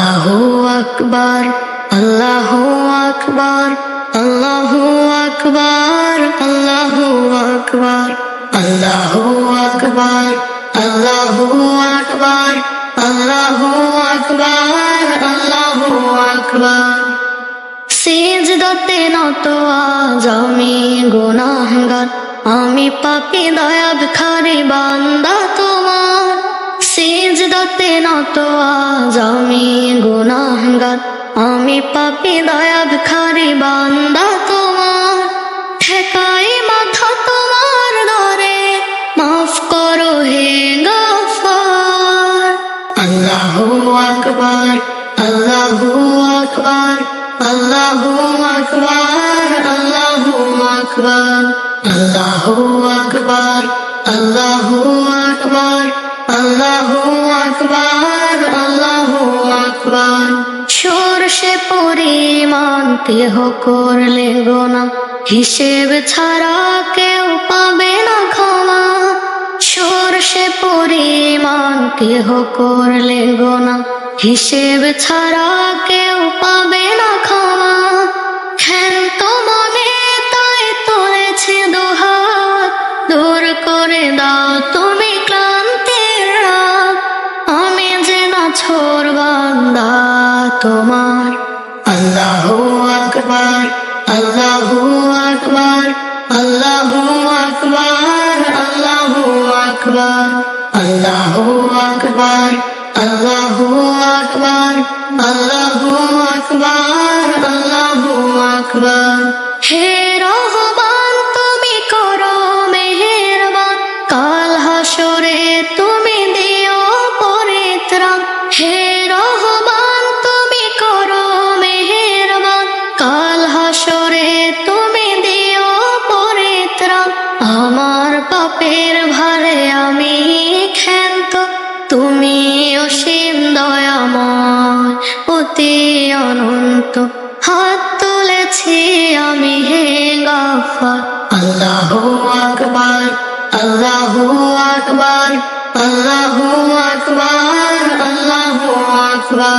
আল্লাহু আকবার আল্লাহু আকবার আল্লাহু আকবার আল্লাহু আকবার আল্লাহু আকবার আল্লাহু আকবার আল্লাহু আকবার আল্লাহু আকবার। সিজদাতে নত আজ আমি গুনাহগার, আমি পাপি দয়া ভিখারি বান্দা তোমার। সিজদাতে নত আজ আমি গুনাহগার। আমি পাপি দয়া ভিখারি বান্দা তোমার। ঠেকাই মাথা তোমার ধরে, মাফ করো হে গফার। আল্লাহু আকবার আল্লাহু আকবার আল্লাহু আকবার আল্লাহু আকবার আল্লাহু আকবার আল্লাহু আকবার। আকবার, আল্লাহু আকবার। সরষে পরিমাণ কেহ করলে গোনা। হিসেব ছাড়া কেউ পাবে না ক্ষমা। সরষে পরিমাণ কেহ করলে গোনা। হিসেব ছাড়া কেউ পাবে না ক্ষমা। তোমার। আল্লাহু আকবার আল্লাহু আকবার, আল্লাহ আকবার আল্লাহ আকবার, আল্লাহু আকবার আল্লাহু আকবার, আল্লাহ আকবার আল্লাহ আকবার। হে তুমি করো তুমি দিও আমার পাপের ভারে আমি ক্ষান্ত। তুমি অসীম দয়াময়, অতি অনন্ত। হাত তুলেছি আমি হে গাফার। আল্লাহু আকবার আল্লাহু আকবার আল্লাহু আকবার আল্লাহু আকবার।